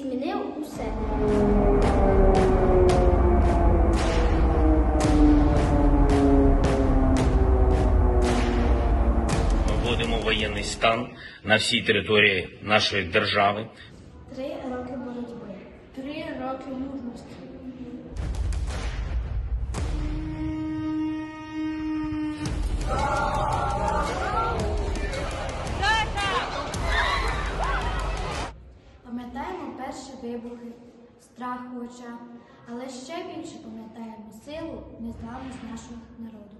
змінив усе. Вводимо воєнний стан на всій території нашої держави. Три роки боротьби, три роки мужності. Перші вибухи, страх у очах, але ще більше пам'ятаємо силу, незламність нашого народу.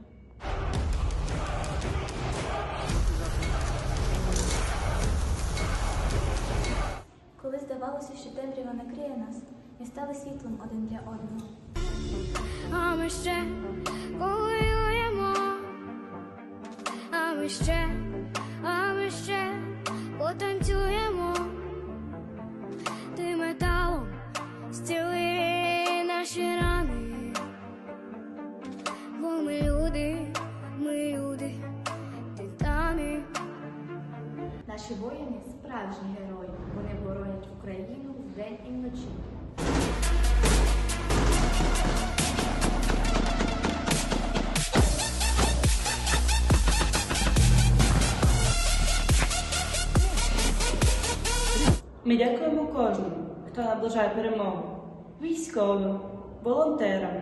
Коли здавалося, що темрява накриє нас, ми стали світлом один для одного. А ми ще воюємо, а ми ще, а ми ще потанцюємо, ми люди, ми люди, титани. Наші воїни справжні герої. Вони боронять Україну вдень і вночі. Ми дякуємо кожному, хто наближає перемогу. Військовим, волонтерам,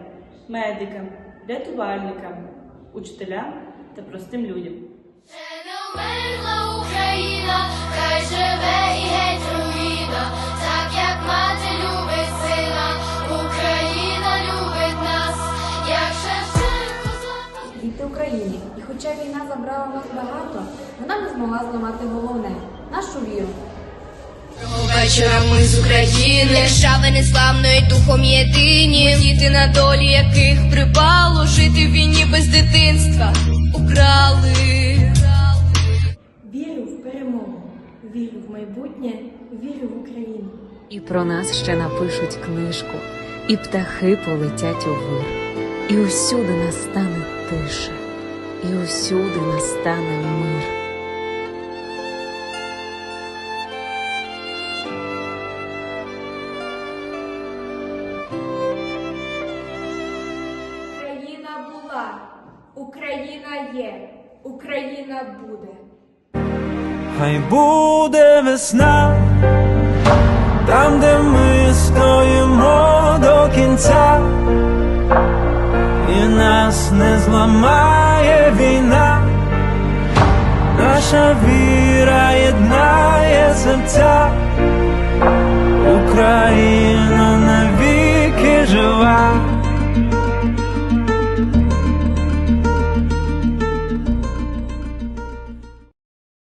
медикам, рятувальникам, учителям та простим людям. Не вмерла Україна, хай живе і геть руїна, так як мати любить сина, Україна любить нас, як Шевченко злата. Діти України, і хоча війна забрала нас багато, вона не змогла зламати головне нашу віру. Вечорами з України, держави неславної духом єдині, діти на долі яких припало жити в війні без дитинства, украли. Вірю в перемогу, вірю в майбутнє, вірю в Україну. І про нас ще напишуть книжку, і птахи полетять у вир, і усюди настане тиша, і усюди настане мир. Була, Україна є, Україна буде. Хай буде весна, там, де ми стоїмо до кінця, і нас не зламає війна, наша віра єднає серця,